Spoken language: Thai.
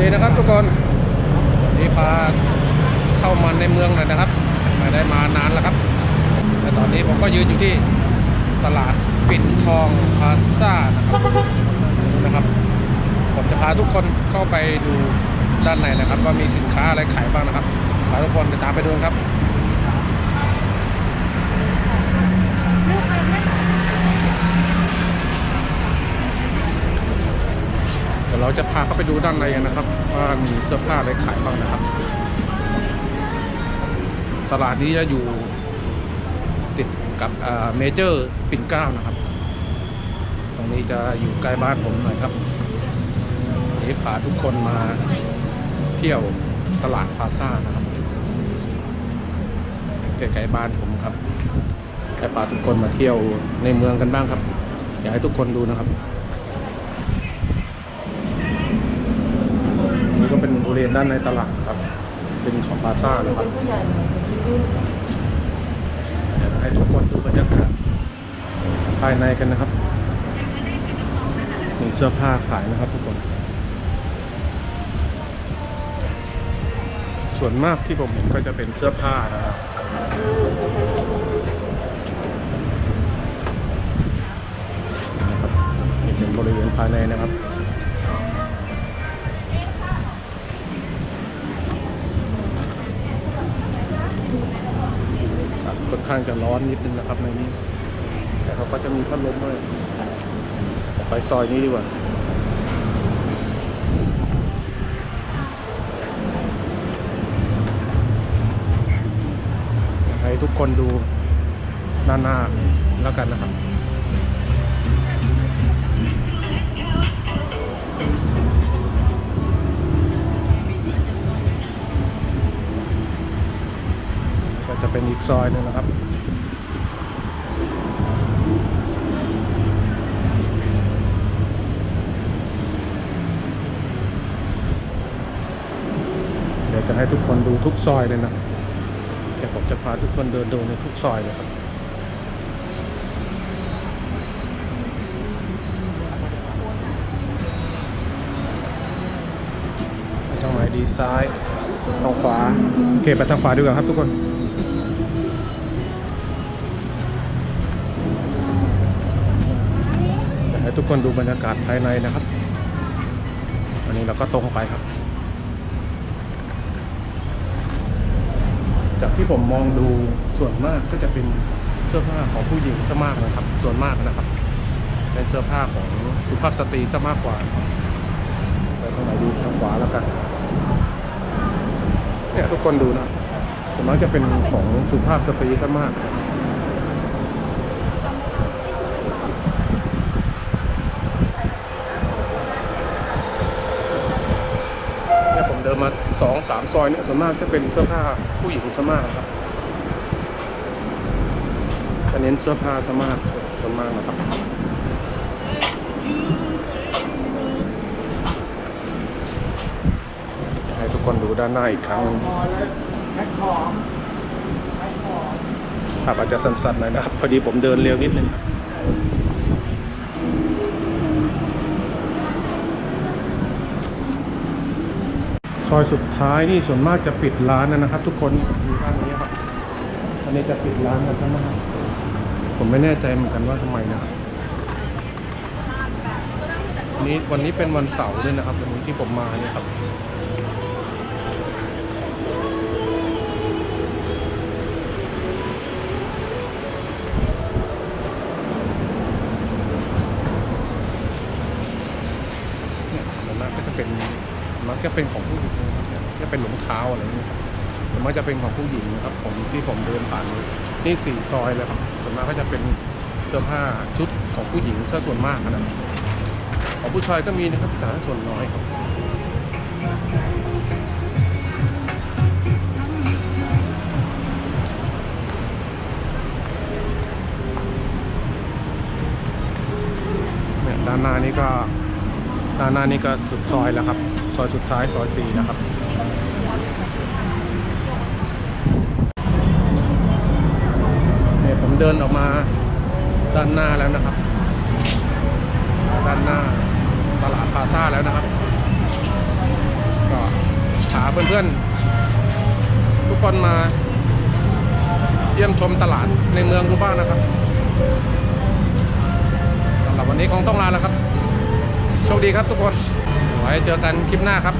ดีนะครับทุกคนวันนี้พาเข้ามาในเมืองเลยนะครับไม่ได้มานานแล้วครับ แต่ตอนนี้ผมก็ยืนอยู่ที่ตลาดปิ่นทองพาซ่านะครับ ผมจะพาทุกคนเข้าไปดูด้านในนะครับ ว่ามีสินค้าอะไรขายบ้างนะครับพาทุกคนไปตามไปดูครับ ยวเราจะพาเข้าไปดูด้านในกันนะครับ ว่ามีเสื้อผ้าอะไรขายบ้างนะครับ ตลาดนี้จะอยู่ติดกับเมเจอร์ปิ่นเก้านะครับ ตรงนี้จะอยู่ใกล้บ้านผมหน่อยครับวันนี้พาทุกคนมาเที่ยวตลาดพาซ่านะครับใกล้ๆบ้านผมครับจะพาทุกคนมาเที่ยวในเมืองกันบ้างครับ อยากให้ทุกคนดูนะครับ นี่ก็เป็นบริเวณด้านในตลาดครับ เป็นของพาซ่านะครับเดี๋ยวให้ทุกคนดูบรรยากาศภายในกันนะครับมีเสื้อผ้าขายนะครับทุกคน ส่วนมากที่ผมเห็นก็จะเป็นเสื้อผ้านะครับนี่เป็นบริเวณภายในนะครับ ข้างจะร้อนนิดนึงนะครับในนี้ แต่เขาก็จะมีพัดลมด้วยไปซอยนี้ดีกว่าให้ทุกคนดูหน้าๆแล้วกันนะครับ ก็จะเป็นอีกซอยหนึงนะครับเดี๋ยวจะให้ทุกคนดูทุกซอยเลยนะเดี๋ยวผมจะพาทุกคนเดินดูในทุกซอยเลยครับทางไหนดีซ้ายทางขวาโอเคไปทางขวาดีกว่าครับทุกคน ทุกคนดูบรรยากาศภายในนะครับ วันนี้เราก็ตรงเข้าไปครับ จากที่ผมมองดูส่วนมากก็จะเป็นเสื้อผ้าของผู้หญิงซะมากนะครับ ส่วนมากนะครับ เป็นเสื้อผ้าของสุภาพสตรีซะมากกว่าไปทางไหนดีทางขวาแล้วกันเนี่ยทุกคนดูนะส่วนมากจะเป็นของสุภาพสตรีซะมาก เนี่ยผมเดินมา สองสามซอยเนี่ยส่วนมากจะเป็นเสื้อผ้าผู้หญิงซะมากนะครับจะเน้นเสื้อผ้าซะมากส่วนมากนะครับให้ทุกคนดูด้านหน้าอีกครั้งหนึ่งครับอาจจะสั่นๆหน่อยนะครับ พอดีผมเดินเร็วนิดนึงครับ ซอยสุดท้ายนี่ส่วนมากจะปิดร้านนะครับ ทุกคนอยู่ด้านนี้ครับอันนี้จะปิดร้านกันใช่ไหมครับผมไม่แน่ใจเหมือนกันว่าทำไมนะครับวันนี้วันนี้เป็นวันเสาร์ด้วยนะครับวันนี้ที่ผมมาเนี่ยครับเนี่ยส่วนมากก็จะเป็นมักจะเป็นของ จะเป็นรองเท้าอะไรอย่างเงี้ยส่วนมากจะเป็นของผู้หญิงนะครับ ผมที่ผมเดินผ่านนี่สี่ซอยเลยครับส่วนมากก็จะเป็นเสื้อผ้าชุดของผู้หญิงซะส่วนมากนะครับของผู้ชายก็มีนะครับแต่ส่วนน้อยครับเนี่ยด้านหน้านี้ก็ด้านหน้านี้ก็สุดซอยแล้วครับ ซอยสุดท้ายซอยสี่นะครับ เดินออกมาด้านหน้าแล้วนะครับ ด้านหน้าตลาดพาซาแล้วนะครับ ก็หาเพื่อนๆ ทุกคนมาเยี่ยมชมตลาดในเมืองดูบ้างนะครับสำหรับวันนี้คงต้องลาแล้วครับ โชคดีครับทุกคน ไว้เจอกันคลิปหน้าครับ